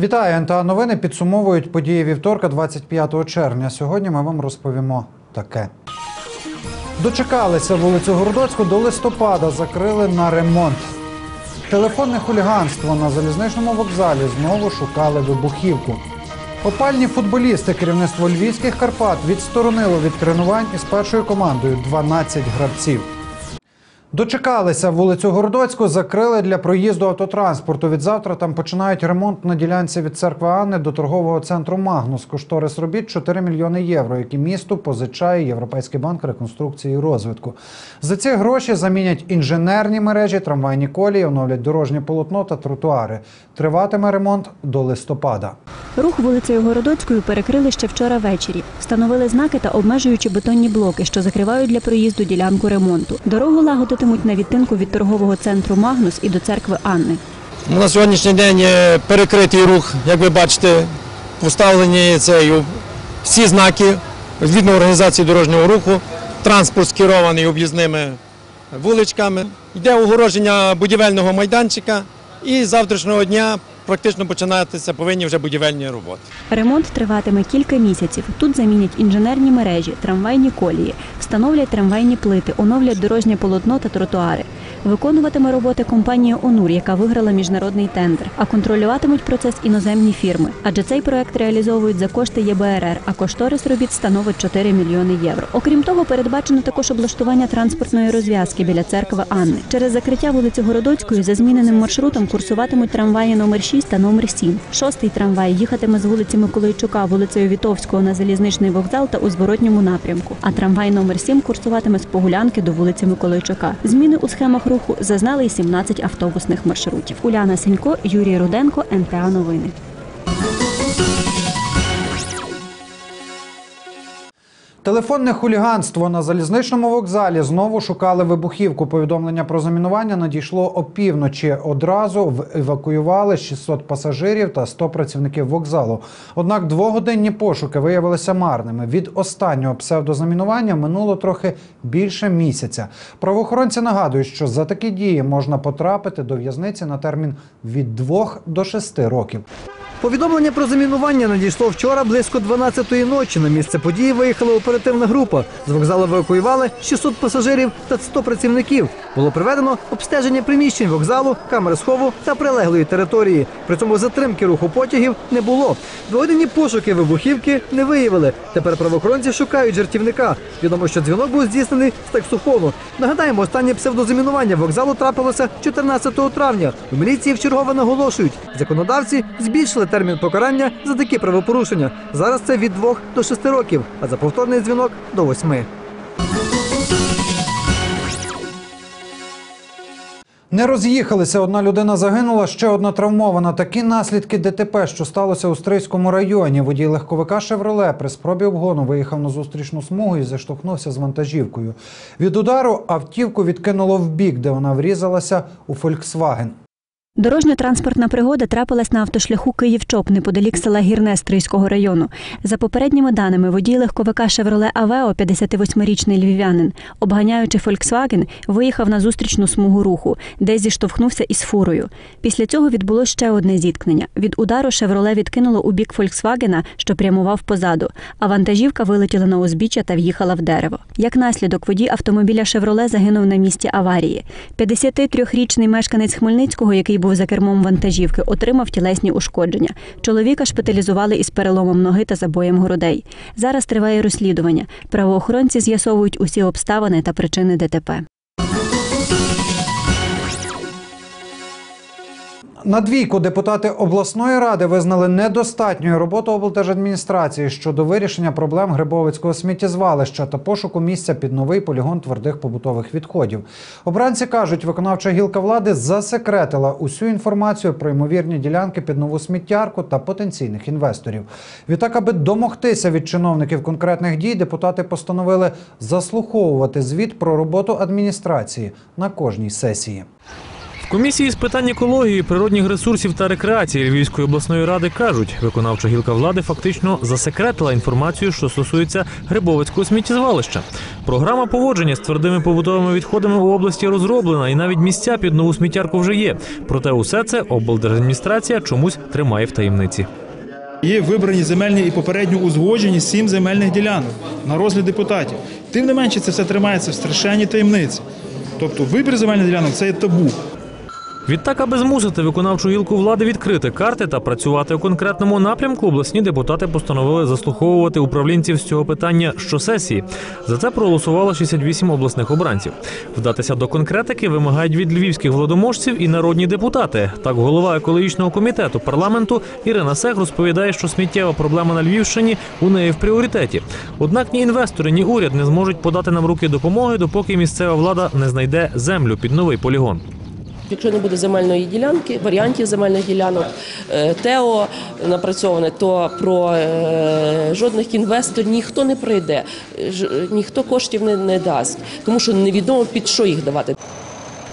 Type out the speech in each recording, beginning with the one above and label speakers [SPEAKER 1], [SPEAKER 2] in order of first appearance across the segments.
[SPEAKER 1] Вітаю, НТА Новини підсумовують події вівторка, 25 червня. Сьогодні ми вам розповімо таке. Дочекалися вулицю Городоцьку до листопада, закрили на ремонт. Телефонне хуліганство на залізничному вокзалі знову шукали вибухівку. Опальні футболісти керівництво львівських Карпат відсторонило від тренувань із першою командою 12 гравців. Дочекалися вулицю Городоцьку, закрили для проїзду автотранспорту. Від завтра там починають ремонт на ділянці від церкви Анни до торгового центру Магнус. Кошторис робіт 4 мільйони євро, які місту позичає Європейський банк реконструкції і розвитку. За ці гроші замінять інженерні мережі, трамвайні колії, оновлять дорожнє полотно та тротуари. Триватиме ремонт до листопада.
[SPEAKER 2] Рух вулицею Городоцькою перекрили ще вчора ввечері. Встановили знаки та обмежуючі бетонні блоки, що закривають для проїзду ділянку ремонту. Дорогу лагодитимуть на відтинку від торгового центру Магнус і до церкви Анни.
[SPEAKER 3] Ну, На сьогоднішній день перекритий рух, як ви бачите, поставлені цею всі знаки згідно організації дорожнього руху, транспорт скерований об'їзними вуличками. Йде огороження будівельного майданчика і завтрашнього дня практично починатися повинні вже будівельні роботи.
[SPEAKER 2] Ремонт триватиме кілька місяців. Тут замінять інженерні мережі, трамвайні колії, встановлять трамвайні плити, оновлять дорожнє полотно та тротуари. Виконуватиме роботи компанія Онур, яка виграла міжнародний тендер, а контролюватимуть процес іноземні фірми. Адже цей проект реалізовують за кошти ЄБРР, а кошторис робіт становить 4 мільйони євро. Окрім того, передбачено також облаштування транспортної розв'язки біля церкви Анни. Через закриття вулиці Городоцької за зміненим маршрутом курсуватимуть трамваї номер 6 та номер 7. Шостий трамвай їхатиме з вулиці Миколайчука вулицею Вітовського на залізничний вокзал та у зворотньому напрямку. А трамвай номер 7 курсуватиме з Погулянки до вулиці Миколайчука. Зміни у схемах руху зазнали й 17 автобусних маршрутів. Уляна Сенько, Юрій Руденко, НТА Новини.
[SPEAKER 1] Телефонне хуліганство на залізничному вокзалі знову шукали вибухівку. Повідомлення про замінування надійшло опівночі. Одразу евакуювали 600 пасажирів та 100 працівників вокзалу. Однак двогодинні пошуки виявилися марними. Від останнього псевдозамінування минуло трохи більше місяця. Правоохоронці нагадують, що за такі дії можна потрапити до в'язниці на термін від 2 до 6 років.
[SPEAKER 4] Повідомлення про замінування надійшло вчора близько 12-ї ночі. На місце події виїхали виїхала оперативна група. З вокзалу евакуювали 600 пасажирів та 100 працівників. Було проведено обстеження приміщень вокзалу, камери схову та прилеглої території. При цьому затримки руху потягів не було. Двогодинні пошуки вибухівки не виявили. Тепер правоохоронці шукають жартівника. Відомо, що дзвінок був здійснений з таксофону. Нагадаємо, останнє псевдозамінування вокзалу трапилося 14 травня. У міліції вчергове наголошують, законодавці збільшили термін покарання за такі правопорушення. Зараз це від 2 до 6 років, а за повторний дзвінок до 8.
[SPEAKER 1] Не роз'їхалися. Одна людина загинула, ще одна травмована. Такі наслідки ДТП, що сталося у Стрийському районі. Водій легковика Шевроле при спробі обгону виїхав на зустрічну смугу і заштовхнувся з вантажівкою. Від удару автівку відкинуло в бік, де вона врізалася у Фольксваген.
[SPEAKER 2] Дорожньо-транспортна пригода трапилась на автошляху Київ-Чоп неподалік села Гірне Стрийського району. За попередніми даними, водій легковика Шевроле Авео, 58-річний львів'янин, обганяючи Фольксваген, виїхав на зустрічну смугу руху, де зіштовхнувся із фурою. Після цього відбулося ще одне зіткнення. Від удару Шевроле відкинуло у бік Фольксвагена, що прямував позаду, а вантажівка вилетіла на узбіччя та в'їхала в дерево. Як наслідок, водій автомобіля Шевроле загинув на місці аварії. 53-річний мешканець Хмельницького, який був за кермом вантажівки, отримав тілесні ушкодження. Чоловіка шпиталізували із переломом ноги та забоєм грудей. Зараз триває розслідування. Правоохоронці з'ясовують усі обставини та причини ДТП.
[SPEAKER 1] На двійку депутати обласної ради визнали недостатньою роботу облдержадміністрації щодо вирішення проблем Грибовицького сміттєзвалища та пошуку місця під новий полігон твердих побутових відходів. Обранці кажуть, виконавча гілка влади засекретила усю інформацію про ймовірні ділянки під нову сміттярку та потенційних інвесторів. Відтак, аби домогтися від чиновників конкретних дій, депутати постановили заслуховувати звіт про роботу адміністрації на кожній сесії.
[SPEAKER 5] Комісії з питань екології, природних ресурсів та рекреації Львівської обласної ради кажуть, виконавча гілка влади фактично засекретила інформацію, що стосується Грибовицького сміттєзвалища. Програма поводження з твердими побутовими відходами у області розроблена, і навіть місця під нову сміттярку вже є. Проте усе це облдержадміністрація чомусь тримає в таємниці.
[SPEAKER 6] Є вибрані земельні і попередньо узгоджені сім земельних ділянок на розгляд депутатів. Тим не менше, це все тримається в страшенній таємниці. Тобто вибір земельних ділянок це є табу.
[SPEAKER 5] Відтак, аби змусити виконавчу гілку влади відкрити карти та працювати у конкретному напрямку, обласні депутати постановили заслуховувати управлінців з цього питання щосесії. За це проголосувало 68 обласних обранців. Вдатися до конкретики вимагають від львівських владоможців і народні депутати. Так, голова екологічного комітету парламенту Ірина Сег розповідає, що сміттєва проблема на Львівщині у неї в пріоритеті. Однак ні інвестори, ні уряд не зможуть подати нам руки допомоги, допоки місцева влада не знайде землю під новий полігон.
[SPEAKER 7] Якщо не буде земельної ділянки, варіантів земельних ділянок, е, ТЕО напрацьоване, то про е, жодних інвесторів ніхто не прийде, ніхто коштів не, не дасть, тому що невідомо під що їх давати.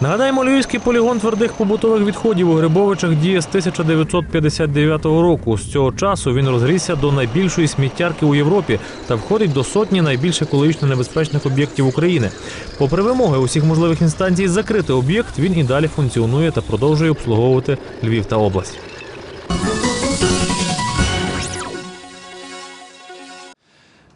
[SPEAKER 5] Нагадаємо, Львівський полігон твердих побутових відходів у Грибовичах діє з 1959 року. З цього часу він розрісся до найбільшої сміттярки у Європі та входить до сотні найбільш екологічно небезпечних об'єктів України. Попри вимоги усіх можливих інстанцій закрити об'єкт, він і далі функціонує та продовжує обслуговувати Львів та область.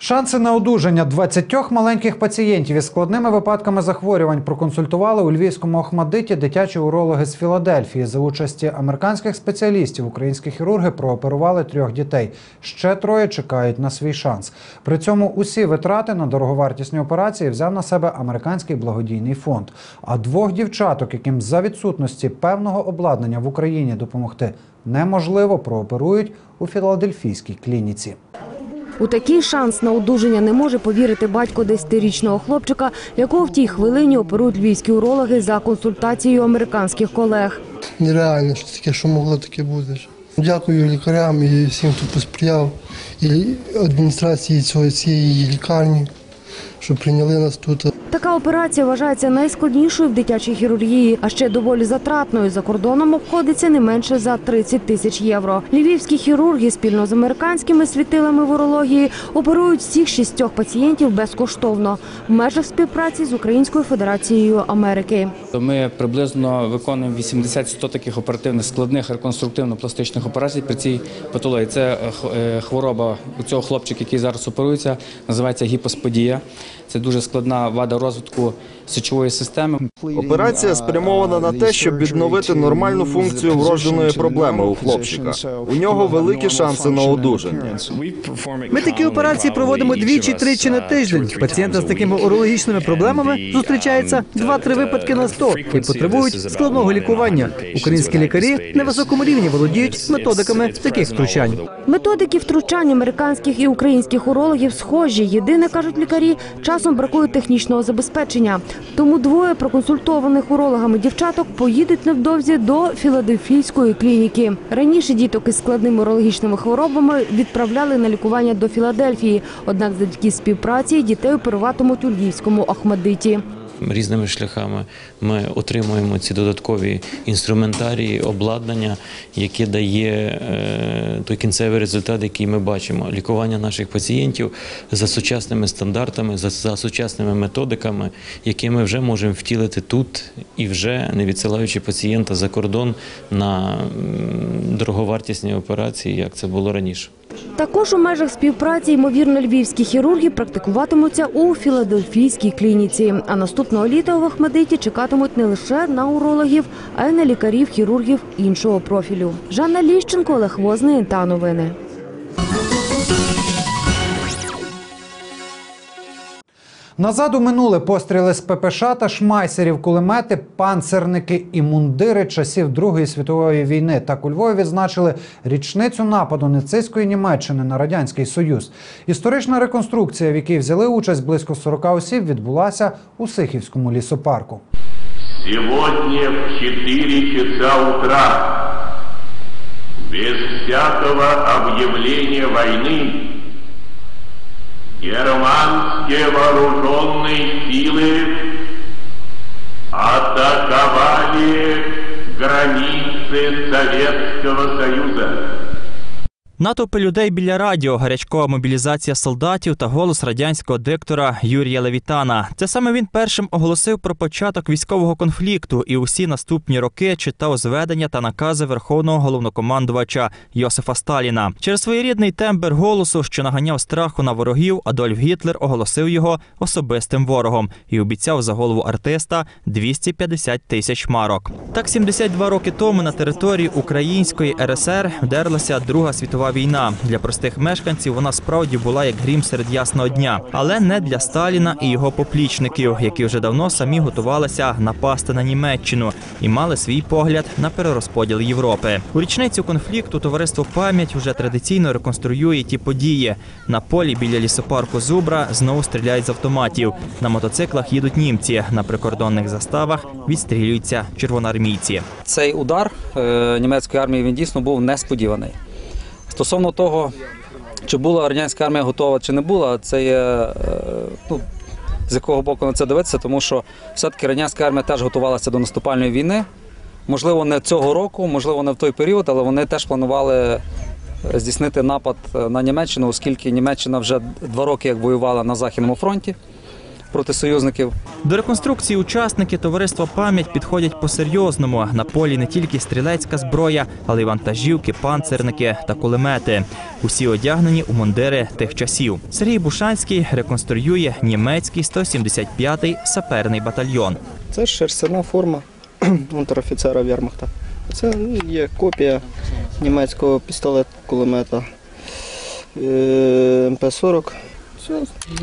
[SPEAKER 1] Шанси на одужання 20 маленьких пацієнтів із складними випадками захворювань проконсультували у львівському Охмадиті дитячі урологи з Філадельфії. За участі американських спеціалістів українські хірурги прооперували трьох дітей. Ще троє чекають на свій шанс. При цьому усі витрати на дороговартісні операції взяв на себе американський благодійний фонд. А двох дівчаток, яким за відсутності певного обладнання в Україні допомогти неможливо, прооперують у філадельфійській клініці.
[SPEAKER 8] У такий шанс на одужання не може повірити батько 10-річного хлопчика, якого в тій хвилині оперують львівські урологи за консультацією американських колег.
[SPEAKER 9] нереально, що таке, що могло таке бути. Дякую лікарям і всім, хто посприяв, і адміністрації цієї лікарні, що прийняли нас тут.
[SPEAKER 8] Така операція вважається найскладнішою в дитячій хірургії, а ще доволі затратною. За кордоном обходиться не менше за 30 тисяч євро. Львівські хірурги спільно з американськими світилами в урології оперують всіх шістьох пацієнтів безкоштовно в межах співпраці з Українською Федерацією Америки.
[SPEAKER 10] Ми приблизно виконуємо 80-100 таких оперативних складних реконструктивно-пластичних операцій при цій патології. Це е, е, хвороба у цього хлопчика, який зараз оперується, називається гіпосподія. Це дуже складна вада розвитку сечової системи.
[SPEAKER 11] Операція спрямована на те, щоб відновити нормальну функцію вродженої проблеми у хлопчика. У нього великі шанси на одужання.
[SPEAKER 4] Ми такі операції проводимо двічі-тричі на тиждень. Пацієнти з такими урологічними проблемами зустрічаються 2-3 випадки на 100 і потребують складного лікування. Українські лікарі на високому рівні володіють методиками таких втручань.
[SPEAKER 8] Методики втручань американських і українських урологів схожі. Єдине, кажуть лікарі, часом бракує технічного забезпечення. Тому двоє проконсультованих урологами дівчаток поїдуть невдовзі до Філадельфійської клініки. Раніше діток із складними урологічними хворобами відправляли на лікування до Філадельфії. Однак завдяки співпраці дітей оперуватимуть у львівському Ахмадиті.
[SPEAKER 12] Різними шляхами ми отримуємо ці додаткові інструментарії, обладнання, яке дає е, той кінцевий результат, який ми бачимо. Лікування наших пацієнтів за сучасними стандартами, за, сучасними методиками, які ми вже можемо втілити тут і вже не відсилаючи пацієнта за кордон на дороговартісні операції, як це було раніше.
[SPEAKER 8] Також у межах співпраці, ймовірно, львівські хірурги практикуватимуться у Філадельфійській клініці. А наступного літа у Ахмедиті чекатимуть не лише на урологів, а й на лікарів-хірургів іншого профілю. Жанна Ліщенко, Олег Возний та новини.
[SPEAKER 1] Назад у минуле постріли з ППШ та шмайсерів, кулемети, панцерники і мундири часів Другої світової війни. Так у Львові відзначили річницю нападу нацистської Німеччини на радянський союз. Історична реконструкція, в якій взяли участь близько 40 осіб, відбулася у Сихівському лісопарку.
[SPEAKER 13] Сегодня в 4 часа утра, без всякого объявления войны, германские вооруженные силы атаковали границы Советского Союза.
[SPEAKER 14] Натовпи людей біля радіо, гарячкова мобілізація солдатів та голос радянського диктора Юрія Левітана. Це саме він першим оголосив про початок військового конфлікту і усі наступні роки читав зведення та накази верховного головнокомандувача Йосифа Сталіна. Через своєрідний тембр голосу, що наганяв страху на ворогів, Адольф Гітлер оголосив його особистим ворогом і обіцяв за голову артиста 250 тисяч марок. Так, 72 роки тому на території Української РСР вдерлася Друга світова війна. Для простих мешканців вона справді була як грім серед ясного дня, але не для Сталіна і його поплічників, які вже давно самі готувалися напасти на Німеччину і мали свій погляд на перерозподіл Європи. У річницю конфлікту товариство пам'ять вже традиційно реконструює ті події. На полі біля лісопарку Зубра знову стріляють з автоматів. На мотоциклах їдуть німці. На прикордонних заставах відстрілюються червоноармійці.
[SPEAKER 15] Цей удар е, німецької армії він дійсно був несподіваний. Стосовно того, чи була радянська армія готова, чи не була, це є е, ну, з якого боку на це дивитися, тому що все-таки радянська армія теж готувалася до наступальної війни. Можливо, не цього року, можливо, не в той період, але вони теж планували е, здійснити напад е, на Німеччину, оскільки Німеччина вже два роки як воювала на Західному фронті проти союзників.
[SPEAKER 14] До реконструкції учасники товариства пам'ять підходять по-серйозному. На полі не тільки стрілецька зброя, але й вантажівки, панцерники та кулемети. Усі одягнені у мундири тих часів. Сергій Бушанський реконструює німецький 175-й саперний батальйон.
[SPEAKER 16] Це шерстяна форма унтер-офіцера Вермахта. Це ну, є копія німецького пістолет-кулемета е, МП-40. Все,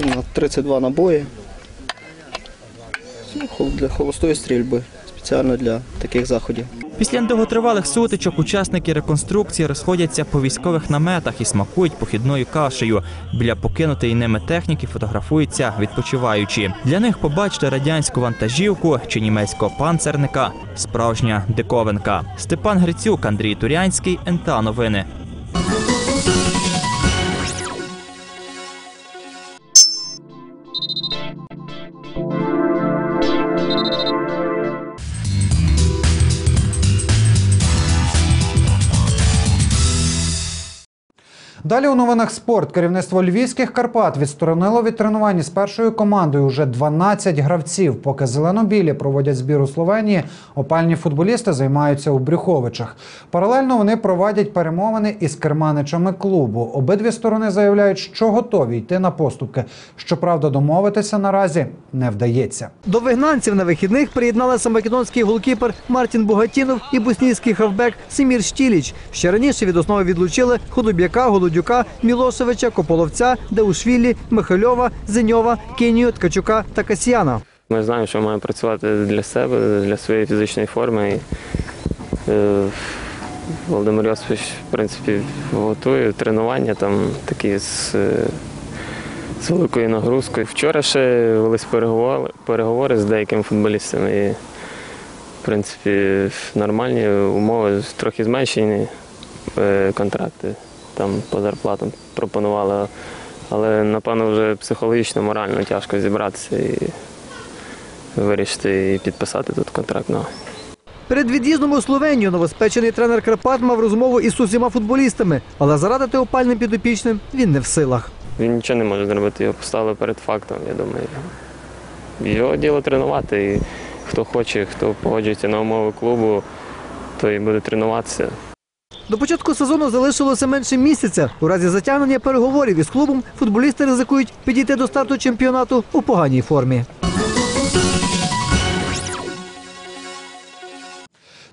[SPEAKER 16] на 32 набої. Це для холостої стрільби, спеціально для таких заходів.
[SPEAKER 14] Після довготривалих сутичок учасники реконструкції розходяться по військових наметах і смакують похідною кашею. Біля покинутої ними техніки фотографуються відпочиваючі. Для них побачити радянську вантажівку чи німецького панцерника справжня диковинка. Степан Грицюк, Андрій Турянський, НТА Новини.
[SPEAKER 1] Далі у новинах спорт. Керівництво львівських Карпат відсторонило від тренувань з першою командою уже 12 гравців. Поки зелено-білі проводять збір у Словенії, опальні футболісти займаються у Брюховичах. Паралельно вони проводять перемовини із керманичами клубу. Обидві сторони заявляють, що готові йти на поступки. Щоправда, домовитися наразі не вдається.
[SPEAKER 4] До вигнанців на вихідних приєдналися македонський голкіпер Мартін Бугатінов і боснійський хавбек Семір Штіліч. Ще раніше від основи відлучили Худоб'яка, Голодюка, Мілошевича, Кополовця, Деушвілі, Михальова, Зеньова, Кенію, Ткачука та Касьяна.
[SPEAKER 17] Ми знаємо, що маємо працювати для себе, для своєї фізичної форми. І, е, Володимир Йосифович, в принципі, готує тренування там такі з, е, з великою нагрузкою. Вчора ще велись переговори, переговори з деякими футболістами. І, в принципі, нормальні умови, трохи зменшені е, контракти там по зарплатам пропонували. Але, напевно, вже психологічно, морально тяжко зібратися і вирішити і підписати тут контракт. Ну.
[SPEAKER 4] Перед від'їздом у Словенію новоспечений тренер Карпат мав розмову із усіма футболістами, але зарадити опальним підопічним він не в силах.
[SPEAKER 17] Він нічого не може зробити, його поставили перед фактом, я думаю. Його діло тренувати. І хто хоче, хто погоджується на умови клубу, той буде тренуватися.
[SPEAKER 4] До початку сезону залишилося менше місяця. У разі затягнення переговорів із клубом футболісти ризикують підійти до старту чемпіонату у поганій формі.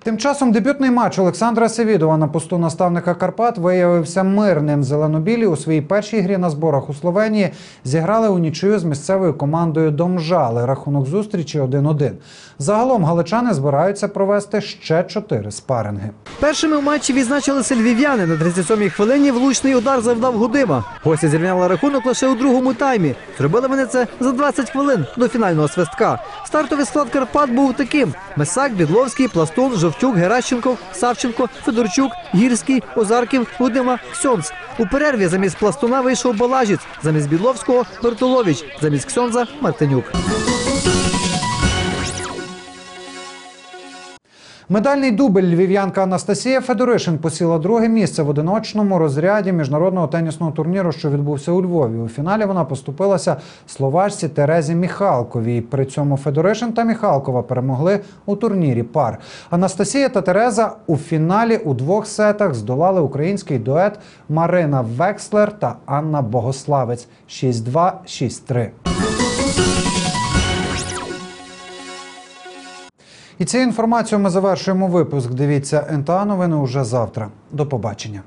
[SPEAKER 1] Тим часом дебютний матч Олександра Севідова на посту наставника Карпат виявився мирним. Зеленобілі у своїй першій грі на зборах у Словенії зіграли у нічию з місцевою командою Домжали. Рахунок зустрічі 1-1. Загалом галичани збираються провести ще чотири спаринги.
[SPEAKER 4] Першими в матчі відзначилися львів'яни. На 37-й хвилині влучний удар завдав Гудима. Гості зрівняли рахунок лише у другому таймі. Зробили вони це за 20 хвилин до фінального свистка. Стартовий склад Карпат був таким: Месак, Бідловський, Пластун, Жовтюк, Геращенков, Савченко, Федорчук, Гірський, Озарків, Гудима, Ксьонц. У перерві замість Пластуна вийшов Балажіць, замість Бідловського Бертолович, замість Ксьонза Мартинюк.
[SPEAKER 1] Медальний дубль львів'янка Анастасія Федоришин посіла друге місце в одиночному розряді міжнародного тенісного турніру, що відбувся у Львові. У фіналі вона поступилася словачці Терезі Міхалковій. При цьому Федоришин та Міхалкова перемогли у турнірі пар. Анастасія та Тереза у фіналі у двох сетах здолали український дует Марина Векслер та Анна Богославець 6-2, 6-3. І цією інформацією ми завершуємо випуск. Дивіться НТА новини уже завтра. До побачення.